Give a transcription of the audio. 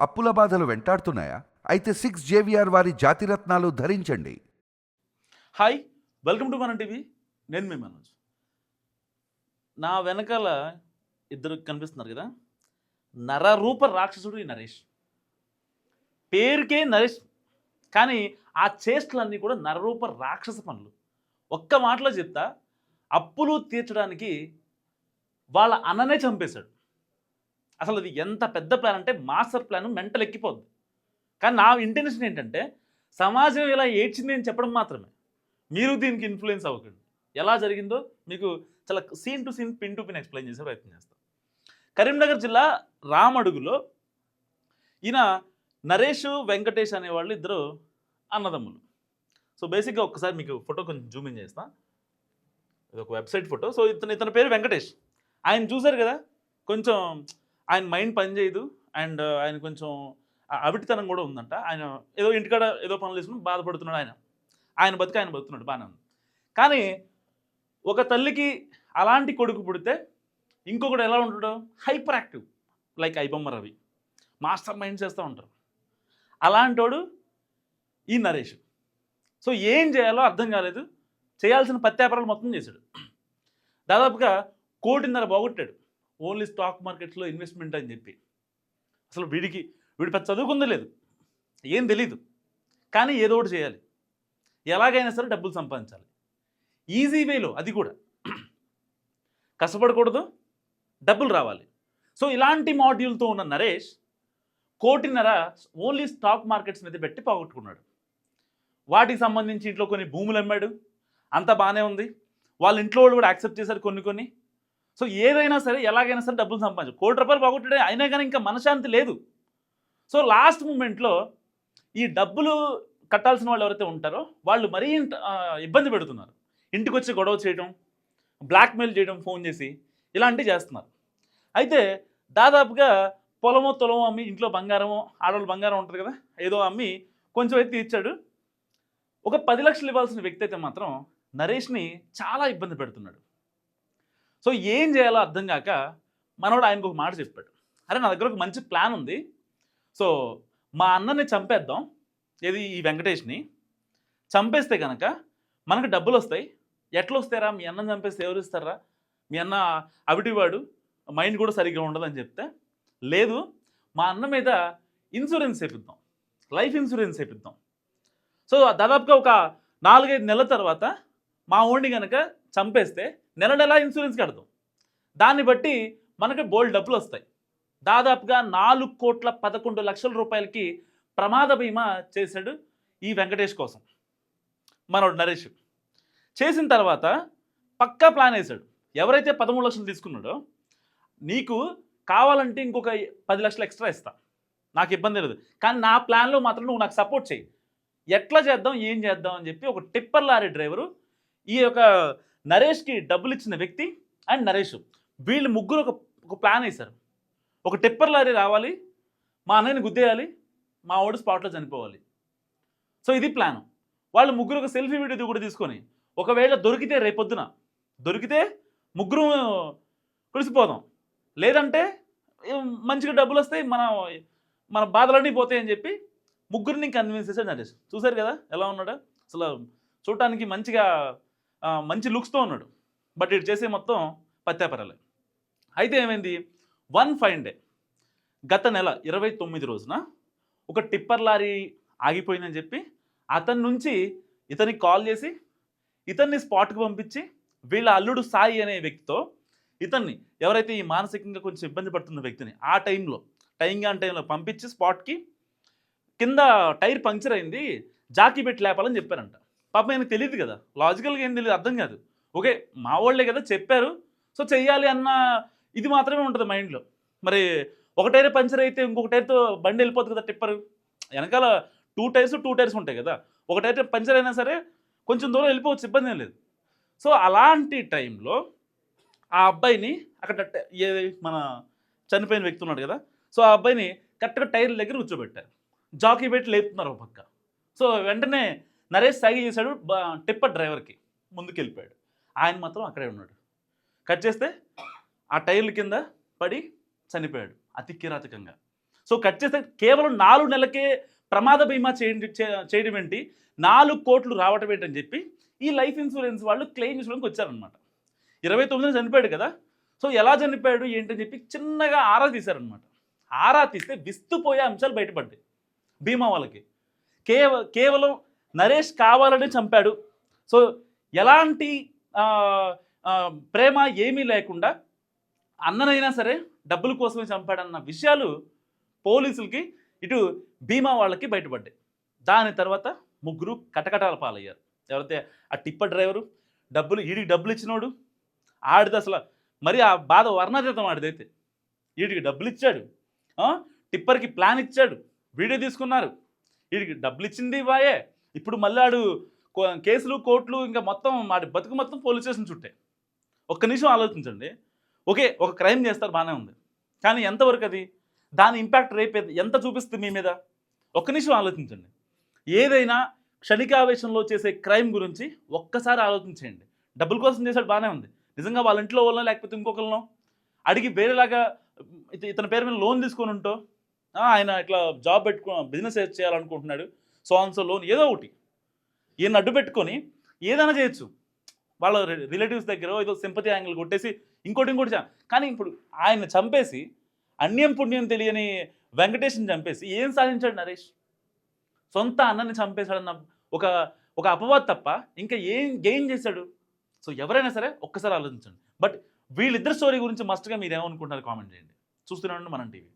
అప్పుల బాధలు వెంటాడుతున్నాయా? అయితే సిక్స్ జేవిఆర్ వారి జాతిరత్నాలు ధరించండి. హాయ్ వెల్కమ్ టు మన టీవీ నేను మీ మనోజ్. నా వెనకాల ఇద్దరు కనిపిస్తున్నారు కదా? నరరూప రాక్షసుడు ఈ నరేష్. పేరుకే నరేష్. కానీ ఆ చేష్టలన్నీ కూడా నరరూప రాక్షస పనులు. ఒక్క మాటలో చెప్తా అప్పులు తీర్చడానికి వాళ్ళ అన్ననే చంపేశాడు. అసలు అది ఎంత పెద్ద ప్లాన్ అంటే మాస్టర్ ప్లాన్ మెంటల్ ఎక్కిపోద్ది. కానీ నా ఇంటెన్షన్ ఏంటంటే సమాజం ఇలా ఏడ్చింది అని చెప్పడం మాత్రమే. మీరు దీనికి ఇన్ఫ్లుయెన్స్ అవ్వకండి. ఎలా జరిగిందో మీకు చాలా scene to scene pin to pin explain చేసే ప్రయత్నం చేస్తాం. కరీంనగర్ జిల్లా రామడుగులో ఈయన నరేష్ వెంకటేష్ అనేవాళ్ళు ఇద్దరు అన్నదమ్ములు. సో బేసిక్గా ఒక్కసారి మీకు ఫోటో కొంచెం జూమ్ ఇన్ చేస్తా. ఇది ఒక వెబ్సైట్ ఫోటో సో ఇతను ఇతని పేరు వెంకటేష్. ఆయన చూశారు కదా? కొంచెం ఆయన మైండ్ పనిచేయదు అండ్ uh, ఆయన కొంచెం అవిటితనం కూడా ఉందంట. ఆయన ఏదో ఇంటికాడ ఏదో పనులు చేసుకుని బాధపడుతున్నాడు ఆయన. ఆయన బతికి ఆయన బతుకున్నాడు బాగానే ఉంది. కానీ ఒక తల్లికి అలాంటి కొడుకు పుడితే ఇంకొకడు ఎలా ఉంటాడు? Hyper active like iBomma Ravi. Master mind చేస్తూ ఉంటారు అలాంటోడు ఈ నరేష్. సో ఏం చేయాలో అర్థం కాలేదు. చేయాల్సిన పత్యాపరాలు మొత్తం చేశాడు. దాదాపుగా కోటిన్నర బాగొట్టాడు ఓన్లీ స్టాక్ మార్కెట్స్లో ఇన్వెస్ట్మెంట్ అని చెప్పి. అసలు వీడికి వీడి పెద్ద చదువుకుంది లేదు. ఏం తెలీదు. కానీ ఏదో ఒకటి చేయాలి. ఎలాగైనా సరే డబ్బులు సంపాదించాలి. ఈజీ వేలో అది కూడా. కష్టపడకూడదు డబ్బులు రావాలి. సో ఇలాంటి మాడ్యూల్తో ఉన్న నరేష్ కోటిన్నర ఓన్లీ స్టాక్ మార్కెట్స్ మీద పెట్టి పోగొట్టుకున్నాడు. వాటికి సంబంధించి ఇంట్లో కొన్ని భూములు అమ్మాడు. అంతా బాగానే ఉంది. వాళ్ళ ఇంట్లో వాళ్ళు కూడా యాక్సెప్ట్ చేశారు కొన్ని కొన్ని. సో ఏదైనా సరే ఎలాగైనా సరే డబ్బులు సంపాదించు. కోటి రూపాయలు పోగొట్టడే అయినా కానీ ఇంకా మనశాంతి లేదు. సో లాస్ట్ మూమెంట్లో ఈ డబ్బులు కట్టాల్సిన వాళ్ళు ఎవరైతే ఉంటారో వాళ్ళు మరీ ఇబ్బంది పెడుతున్నారు. ఇంటికి వచ్చి గొడవ చేయడం బ్లాక్మెయిల్ చేయడం ఫోన్ చేసి ఇలాంటివి చేస్తున్నారు. అయితే దాదాపుగా పొలమో తొలమో అమ్మి ఇంట్లో బంగారమో ఆడవాళ్ళు బంగారం ఉంటుంది కదా ఏదో అమ్మి కొంచెం అయితే ఇచ్చాడు ఒక పది లక్షలు ఇవ్వాల్సిన వ్యక్తి అయితే మాత్రం నరేష్ని చాలా ఇబ్బంది పెడుతున్నాడు. సో ఏం చేయాలో అర్థం కాక మనోడు ఆయనకు ఒక మాట చెప్పాడు. అరే నా దగ్గర ఒక మంచి ప్లాన్ ఉంది. సో మా అన్నని చంపేద్దాం ఏది ఈ వెంకటేష్ని. చంపేస్తే కనుక మనకు డబ్బులు వస్తాయి. ఎట్లా వస్తారా మీ అన్న చంపేస్తే ఎవరు ఇస్తారా? మీ అన్న అవిటివాడు మైండ్ కూడా సరిగ్గా ఉండదని చెప్తే లేదు మా అన్న మీద ఇన్సూరెన్స్ వేపిద్దాం. లైఫ్ ఇన్సూరెన్స్ వేపిద్దాం. సో దాదాపుగా ఒక నాలుగైదు నెలల తర్వాత మా ఓడిని కనుక చంపేస్తే నెల నెల ఇన్సూరెన్స్ కడతాం. దాన్ని బట్టి మనకి బోల్డ్ డబ్బులు వస్తాయి. దాదాపుగా నాలుగు కోట్ల పదకొండు లక్షల రూపాయలకి ప్రమాద బీమా చేశాడు ఈ వెంకటేష్ కోసం. మనోడు నరేష్. చేసిన తర్వాత పక్కా ప్లాన్ వేశాడు. ఎవరైతే పదమూడు లక్షలు తీసుకున్నాడో నీకు కావాలంటే ఇంకొక పది లక్షలు ఎక్స్ట్రా ఇస్తా. నాకు ఇబ్బంది లేదు. కానీ నా ప్లాన్లో మాత్రం నువ్వు నాకు సపోర్ట్ చేయి. ఎట్లా చేద్దాం ఏం చేద్దాం అని చెప్పి ఒక టిప్పర్ లారీ డ్రైవరు ఈ యొక్క నరేష్కి డబ్బులు ఇచ్చిన వ్యక్తి అండ్ నరేష్. వీళ్ళు ముగ్గురు ఒక ఒక ప్లాన్ వేశారు. ఒక టిప్పర్ లారీ రావాలి మా అన్నయ్యని గుద్దేయాలి మా వాడు స్పాట్లో చనిపోవాలి. సో ఇది ప్లాన్. వాళ్ళు ముగ్గురు ఒక సెల్ఫీ వీడియో కూడా తీసుకొని ఒకవేళ దొరికితే రేపొద్దున దొరికితే ముగ్గురు కుడిసిపోదాం లేదంటే మంచిగా డబ్బులు వస్తాయి మన మన బాధలన్నీ పోతాయి అని చెప్పి ముగ్గురిని కన్విన్స్ చేశాడు నరేష్. చూశారు కదా ఎలా ఉన్నాడు? అసలు చూడటానికి మంచిగా మంచి లుక్స్తో ఉన్నాడు. బట్ ఇటు చేసే మొత్తం పత్యాపరాలే. అయితే ఏమైంది? One fine day. గత నెల ఇరవై తొమ్మిది రోజున ఒక టిప్పర్ లారీ ఆగిపోయిందని చెప్పి అతని నుంచి ఇతనికి కాల్ చేసి ఇతన్ని స్పాట్కి పంపించి వీళ్ళ అల్లుడు సాయి అనే వ్యక్తితో ఇతన్ని ఎవరైతే ఈ మానసికంగా కొంచెం ఇబ్బంది పడుతున్న వ్యక్తిని ఆ టైంలో టైం ఆన్ టైంలో పంపించి స్పాట్కి కింద టైర్ పంక్చర్ అయింది జాకీ పెట్టి లేపాలని చెప్పారంట. పాపం ఆయనకు తెలియదు కదా. లాజికల్గా ఏం తెలియదు అర్థం కాదు. ఓకే మా వాళ్ళే కదా చెప్పారు. సో చెయ్యాలి అన్న ఇది మాత్రమే ఉంటుంది మైండ్లో మరి ఒక టైర్ పంచర్ అయితే ఇంకొక టైర్తో బండి వెళ్ళిపోతుంది కదా టిప్పర్. వెనకాల టూ టైర్స్ టూ టైర్స్ ఉంటాయి కదా. ఒక టైర్ పంచర్ అయినా సరే కొంచెం దూరం వెళ్ళిపోవచ్చు ఇబ్బంది ఏం లేదు. సో అలాంటి టైంలో ఆ అబ్బాయిని అక్కడ ఏ మన చనిపోయిన వ్యక్తి ఉన్నాడు కదా. సో ఆ అబ్బాయిని కరెక్ట్గా టైర్ల దగ్గర కూర్చోబెట్టారు. జాకీ పెట్టి లేపుతున్నారు ఒక పక్క. సో వెంటనే నరేష్ సాగి చేశాడు టిప్పర్ డ్రైవర్కి ముందుకెళ్ళిపోయాడు. ఆయన మాత్రం అక్కడే ఉన్నాడు. కట్ చేస్తే ఆ టైర్ల కింద పడి చనిపోయాడు అతి కిరాతకంగా సో కట్ చేస్తే కేవలం నాలుగు నెలలకే ప్రమాద బీమా చేయండి చేయడం ఏంటి? నాలుగు కోట్లు రావటం ఏంటని చెప్పి ఈ లైఫ్ ఇన్సూరెన్స్ వాళ్ళు క్లెయిమ్ చేసుకోవడానికి వచ్చారనమాట ఇరవై తొమ్మిదిన చనిపోయాడు కదా సో ఎలా చనిపోయాడు ఏంటని చెప్పి చిన్నగా ఆరా తీశారనమాట ఆరా తీస్తే విస్తుపోయే అంశాలు బయటపడ్డాయి బీమా వాళ్ళకి. కేవ కేవలం నరేష్ కావాలని చంపాడు. సో ఎలాంటి ప్రేమ ఏమీ లేకుండా అన్ననైనా సరే డబ్బుల కోసమే చంపాడన్న విషయాలు పోలీసులకి ఇటు బీమా వాళ్ళకి బయటపడ్డాయి. దాని తర్వాత ముగ్గురు కటకటాల పాలయ్యారు. ఎవరైతే ఆ టిప్పర్ డ్రైవరు డబ్బులు ఈడికి డబ్బులు ఇచ్చినోడు ఆడిది అసలు మరి ఆ బాధ వర్ణాతీతం ఆడిదైతే. వీడికి డబ్బులు ఇచ్చాడు టిప్పర్కి ప్లాన్ ఇచ్చాడు వీడియో తీసుకున్నారు. వీడికి డబ్బులు ఇచ్చింది వాయే ఇప్పుడు మళ్ళీ కో- కేసులు కోర్టులు ఇంకా మొత్తం వాడి బతుకు మొత్తం పోలీస్ స్టేషన్ చుట్టే. ఒక్క నిమిషం ఆలోచించండి. ఓకే ఒక క్రైమ్ చేస్తారు బాగానే ఉంది. కానీ ఎంతవరకు అది? దాని ఇంపాక్ట్ రేపు ఎంత చూపిస్తుంది మీ మీద? ఒక్క నిమిషం ఆలోచించండి. ఏదైనా క్షణికావేశంలో చేసే క్రైమ్ గురించి ఒక్కసారి ఆలోచించేయండి. డబ్బుల కోసం చేసాడు బాగానే ఉంది. నిజంగా వాళ్ళ ఇంట్లో వాళ్ళనో లేకపోతే ఇంకొకరినో అడిగి వేరేలాగా ఇతని పేరు మీద లోన్ తీసుకొని ఉంటో? ఆయన ఇట్లా జాబ్ పెట్టుకో బిజినెస్ చేయాలనుకుంటున్నాడు. సో ఆన్ లోన్ ఏదో ఒకటి. ఈయన అడ్డు పెట్టుకొని ఏదైనా చేయొచ్చు. వాళ్ళ రిలేటివ్స్ దగ్గర ఏదో సింపతి యాంగిల్ కొట్టేసి ఇంకోటి ఇంకోటి కానీ ఇప్పుడు ఆయన చంపేసి అన్యం పుణ్యం తెలియని వెంకటేష్ని చంపేసి ఏం సాధించాడు నరేష్? సొంత అన్నని చంపేశాడన్న ఒక ఒక అపవాద్ తప్ప ఇంకా ఏం గెయిన్ చేశాడు? సో ఎవరైనా సరే ఒక్కసారి ఆలోచించండి. బట్ వీళ్ళిద్దరు స్టోరీ గురించి మస్ట్గా మీరు ఏమనుకుంటున్నారు కామెంట్ చేయండి. చూస్తున్నాను మనం టీవీ